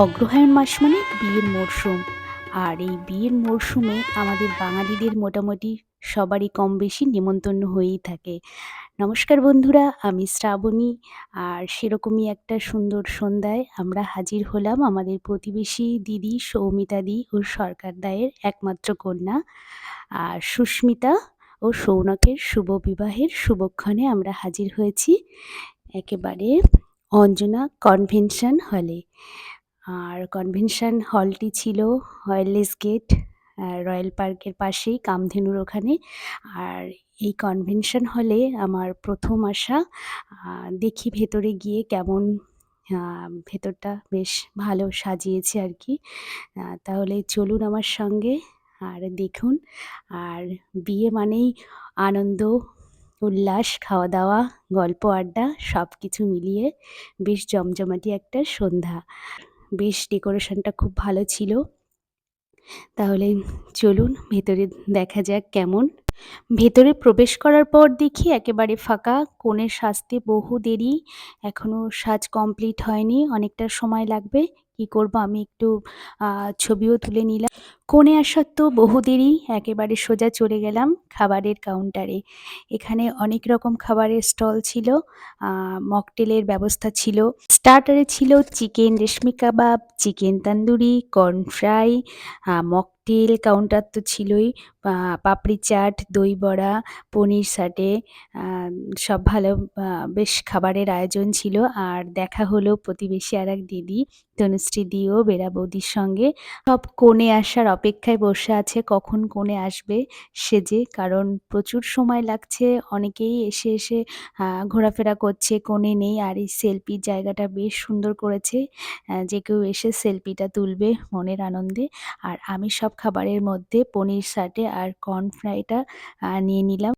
অগ্রহায়ণ মাস মানে বিয়ের মরশুম। আর এই বিয়ের মরশুমে আমাদের বাঙালিদের মোটামুটি সবারই কম বেশি নেমন্তন্ন হয়েই থাকে। নমস্কার বন্ধুরা, আমি শ্রাবণী। আর সেরকমই একটা সুন্দর সন্ধ্যায় আমরা হাজির হলাম আমাদের প্রতিবেশী দিদি, সৌমিতা সৌমিতাদি ও সরকার দায়ের একমাত্র কন্যা। আর সুস্মিতা ও সৌনকের শুভ বিবাহের শুভক্ষণে আমরা হাজির হয়েছি। একেবারে অঞ্জনা কনভেনশন হলে। আর কনভেনশন হলটি ছিল ওয়্যারলেস গেট রয়্যাল পার্কের পাশেই, কামধেনুর ওখানে। আর এই কনভেনশন হলে আমার প্রথম আসা দেখি ভেতরে গিয়ে কেমন ভেতরটা বেশ ভালো সাজিয়েছে আর কি তাহলে চলুন আমার সঙ্গে আর দেখুন। আর বিয়ে মানেই আনন্দ, উল্লাস খাওয়া দাওয়া গল্প আড্ডা সব কিছু মিলিয়ে বেশ জমজমাটি একটা সন্ধ্যা। বেশ ডেকোরেশনটা খুব ভালো ছিল। তাহলে চলুন ভেতরে দেখা যাক কেমন। ভেতরে প্রবেশ করার পর দেখি একেবারে ফাঁকা কনের সাজতে বহু দেরি এখনও সাজ কমপ্লিট হয়নি, অনেকটা সময় লাগবে, কি করব আমি একটু ছবিও তুলে নিলাম। কোণে আসার তো বহু দেরি, একেবারে সোজা চলে গেলাম খাবারের কাউন্টারে এখানে অনেক রকম খাবারের স্টল ছিল মকটেলের ব্যবস্থা ছিল। স্টার্টারে ছিল chicken reshmi kabab chicken tandoori corn fry mocktail counter তো ছিলই পাপড়ি চাট, দই বড়া, পনির সাটে সব ভালো বেশ খাবারের আয়োজন ছিল। আর দেখা হলো প্রতিবেশী আর এক দিদি, তনুশ্রী দিও, বেড়া বৌদির সঙ্গে। সব কোণে আসার অপেক্ষায় বসে আছে, কখন কোণে আসবে সেজে কারণ প্রচুর সময় লাগছে, অনেকেই এসে এসে ঘোরাফেরা করছে, কোণে নেই, আর এই সেলফির জায়গাটা বেশ সুন্দর করেছে। যে কেউ এসে সেলফিটা তুলবে মনের আনন্দে। আর আমি সব খাবারের মধ্যে পনির সাটে আর কর্ন ফ্রাইটা নিয়ে নিলাম।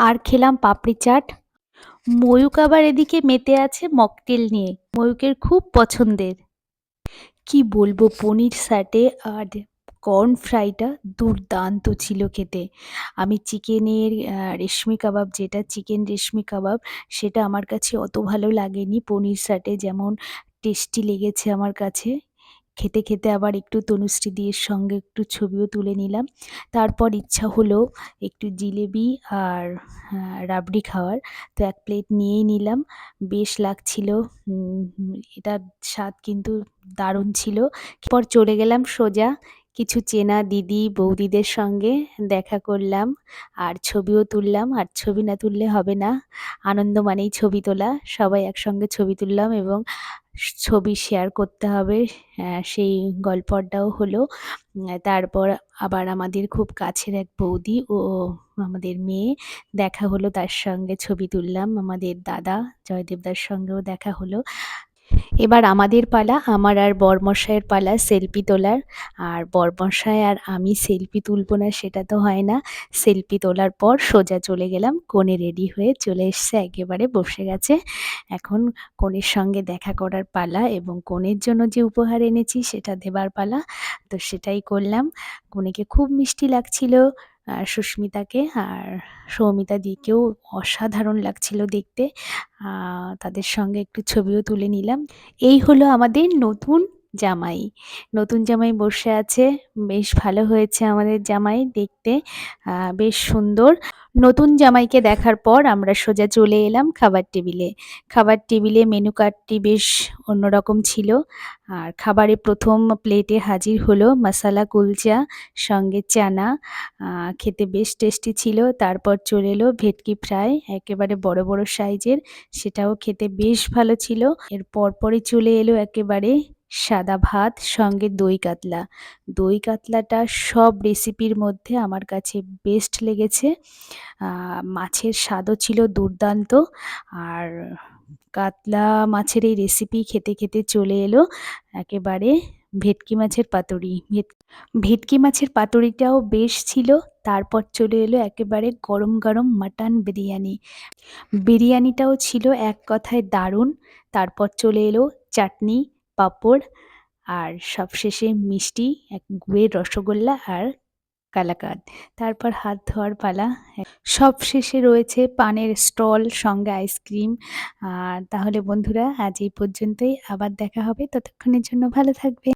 আর খেলাম পাপড়ি চাট। ময়ূক আবার এদিকে মেতে আছে মকটেল নিয়ে। ময়ূকের খুব পছন্দের। কি বলব, পনির সাটে আর কর্ন ফ্রাইটা দুর্দান্ত ছিল খেতে। আমি চিকেনের রেশমি কাবাব, যেটা চিকেন রেশমি কাবাব, সেটা আমার কাছে অত ভালো লাগেনি পনির সাটে। যেমন টেস্টি লেগেছে আমার কাছে। খেতে খেতে আবার একটু তনুশ্রী দিয়ের সঙ্গে একটু ছবিও তুলে নিলাম। তারপর ইচ্ছা হলো একটু জিলেবি আর রাবড়ি খাওয়ার। তো এক প্লেট নিয়েই নিলাম। বেশ লাগছিল এটার স্বাদ কিন্তু দারুণ ছিল। পর চলে গেলাম সোজা কিছু চেনা দিদি বৌদিদের সঙ্গে দেখা করলাম। আর ছবিও তুললাম। আর ছবি না তুললে হবে না। আনন্দ মানেই ছবি তোলা। সবাই একসঙ্গে ছবি তুললাম এবং ছবি শেয়ার করতে হবে। সেই গল্পটাও হলো। তারপর আবার আমাদের খুব কাছের এক বৌদি ও আমাদের মেয়ে দেখা হলো। তার সঙ্গে ছবি তুললাম। আমাদের দাদা জয়দেবদার সঙ্গেও দেখা হলো। এবার আমাদের পালা, আমার আর বরমশাইয়ের পালা, সেলফি তোলার। আর বরমশাই আর আমি সেলফি তুলবো না, সেটা তো হয় না। সেলফি তোলার পর সোজা চলে গেলাম, কোণে রেডি হয়ে চলে এসছে, একেবারে বসে গেছে। এখন কনের সঙ্গে দেখা করার পালা এবং কনের জন্য যে উপহার এনেছি, সেটা দেবার পালা। তো সেটাই করলাম। কনেকে খুব মিষ্টি লাগছিল। আর সুস্মিতাকে আর সৌমিতা দিকেও অসাধারণ লাগছিল দেখতে। তাদের সঙ্গে একটু ছবিও তুলে নিলাম। এই হলো আমাদের নতুন জামাই। নতুন জামাই বসে আছে। বেশ ভালো হয়েছে আমাদের জামাই দেখতে। বেশ সুন্দর। নতুন জামাইকে দেখার পর আমরা সোজা চলে এলাম খাবার টেবিলে। খাবার টেবিলে মেনু কার্ডটি বেশ অন্যরকম ছিল। আর খাবারে প্রথম প্লেটে হাজির হলো মশালা কুলচা সঙ্গে চানা। খেতে বেশ টেস্টি ছিল। তারপর চলে এলো ভেটকি ফ্রাই একেবারে বড় বড় সাইজের সেটাও খেতে বেশ ভালো ছিল। এর পরপরই চলে এলো একেবারে সাদা ভাত, সঙ্গে দই কাতলা। দই কাতলাটা সব রেসিপির মধ্যে আমার কাছে বেস্ট লেগেছে। মাছের স্বাদও ছিল দুর্দান্ত। আর কাতলা মাছের এই রেসিপি খেতে খেতে চলে এলো একেবারে ভেটকি মাছের পাতুরি। ভেট- ভেটকি মাছের পাতুরিটাও বেশ ছিল। তারপর চলে এলো একেবারে গরম গরম মাটন বিরিয়ানি। বিরিয়ানিটাও ছিল এক কথায় দারুণ। তারপর চলে এলো চাটনি। পাঁপড় আর সবশেষে মিষ্টি, এক গুড়ের রসগোল্লা আর কালাকাঁদ। তারপর হাত ধোয়ার পালা। সব শেষে রয়েছে পানের স্টল, সঙ্গে আইসক্রিম। আর তাহলে বন্ধুরা, আজ এই পর্যন্তই। আবার দেখা হবে। ততক্ষণের জন্য ভালো থাকবে